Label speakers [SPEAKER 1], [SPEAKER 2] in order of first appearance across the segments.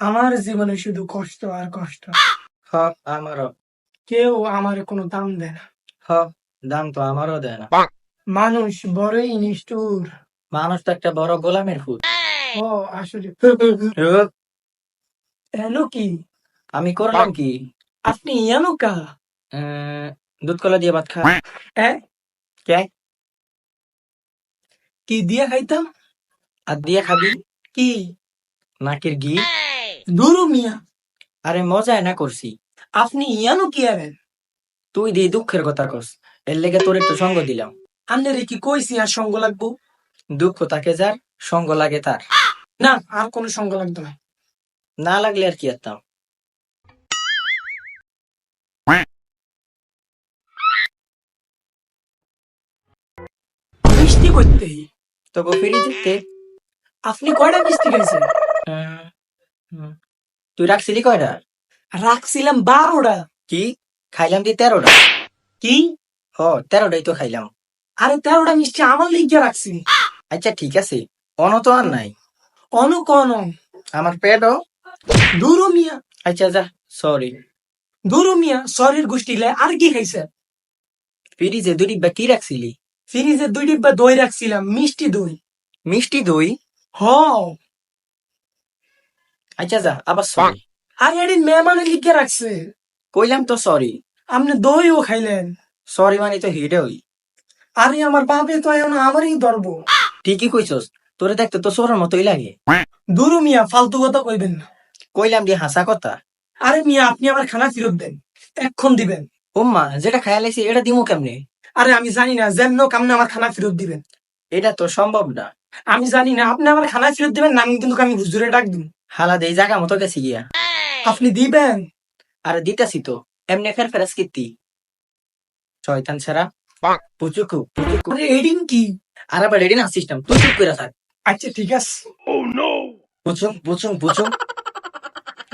[SPEAKER 1] আমার জীবনে শুধু কষ্ট আর কষ্ট।
[SPEAKER 2] হ আমারও।
[SPEAKER 1] কেউ আমার কোনো দাম দেয় না।
[SPEAKER 2] হ দাম তো আমারও দেয় না।
[SPEAKER 1] মানুষ বড়ই নিষ্ঠুর।
[SPEAKER 2] মানুষ তো একটা বড় গোলামের ফুল।
[SPEAKER 1] ও আসলে। এন কি?
[SPEAKER 2] আমি করলাম কি?
[SPEAKER 1] আপনি এনো কা
[SPEAKER 2] আহ, দুধ কলা দিয়ে ভাত খা।
[SPEAKER 1] এ?
[SPEAKER 2] কে?
[SPEAKER 1] কি দিয়ে খাইতাম?
[SPEAKER 2] আর দিয়ে খাবি?
[SPEAKER 1] কি?
[SPEAKER 2] নাকের ঘি
[SPEAKER 1] মিয়া।
[SPEAKER 2] আরে করছি।
[SPEAKER 1] আপনি এনো কি
[SPEAKER 2] তুই দিয়ে দুঃখের কথা কস। এর লেগে তোর একটু সঙ্গ দিলাম।
[SPEAKER 1] কি কইছি আর সঙ্গ লাগবো?
[SPEAKER 2] দুঃখ তাকে যার, সঙ্গ লাগে তার।
[SPEAKER 1] না, আর কোনো সঙ্গ লাগতো না।
[SPEAKER 2] না লাগলে আর কি
[SPEAKER 1] মিষ্টি করতে। আপনি কয়টা মিষ্টি খাইছেন?
[SPEAKER 2] হুম। তুই রাখছিলি কয়টা?
[SPEAKER 1] রাখছিলাম বারোটা।
[SPEAKER 2] কি? খাইলাম দি তেরোটা।
[SPEAKER 1] কি?
[SPEAKER 2] হ তেরোটাই তো খাইলাম।
[SPEAKER 1] আরে তেরোটা মিষ্টি আমার লিখে রাখছি
[SPEAKER 2] আচ্ছা ঠিক আছে। অন তো আর নাই।
[SPEAKER 1] অন কন
[SPEAKER 2] আমার পেটও
[SPEAKER 1] দুরু মিয়া।
[SPEAKER 2] আচ্ছা যা সরি
[SPEAKER 1] দুরু মিয়া শরীর গোষ্ঠীলে আর কি খাইছে?
[SPEAKER 2] ফ্রিজে দুই ডিব্বা কি রাখছিলি?
[SPEAKER 1] ফ্রিজে দুই ডিব্বা দই রাখছিলাম মিষ্টি দই।
[SPEAKER 2] মিষ্টি দই?
[SPEAKER 1] হ।
[SPEAKER 2] আচ্ছা যা আবার সরি
[SPEAKER 1] আর এদিন লিখে রাখছে।
[SPEAKER 2] কইলাম তো সরি
[SPEAKER 1] আপনি দইও খাইলেন।
[SPEAKER 2] সরি মানে তো হিডে হই
[SPEAKER 1] আরে আমার বাপে তো এখন আমারই ধরবো
[SPEAKER 2] ঠিকই কইছস। তোরে দেখতে তো সোরের মতোই লাগে।
[SPEAKER 1] দুরু মিয়া ফালতু কথা কইবেন না।
[SPEAKER 2] কইলাম দিয়ে হাসা কথা।
[SPEAKER 1] আরে মিয়া আপনি আমার খানা ফেরত দেন। এক্ষণ দিবেন।
[SPEAKER 2] ওম্মা যেটা খায়া লাইছি এটা দিমু কেমনে?
[SPEAKER 1] আরে আমি জানি না যেমন কামনে আমার খানা ফেরত দিবেন।
[SPEAKER 2] এটা তো সম্ভব না।
[SPEAKER 1] আমি জানি না আপনি আমার খানা ফেরত দিবেন না আমি কিন্তু আমি হুজুরে ডাক দিব
[SPEAKER 2] হালা দেই জায়গা মতো গেছি গিয়া।
[SPEAKER 1] আপনি দিবেন?
[SPEAKER 2] আর দিতেছি তো এমনি ফের ফেরাস কীর্তি শয়তান ছাড়া। পুচুকু পুচুকু।
[SPEAKER 1] আরে এডিং কি?
[SPEAKER 2] আর আবার রেডি না সিস্টেম তুই চুপ করে থাক।
[SPEAKER 1] আচ্ছা ঠিক আছে।
[SPEAKER 2] বুঝুন বুঝুন বুঝুন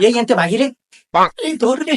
[SPEAKER 2] এই এনতে বাহিরে
[SPEAKER 1] এই ধরে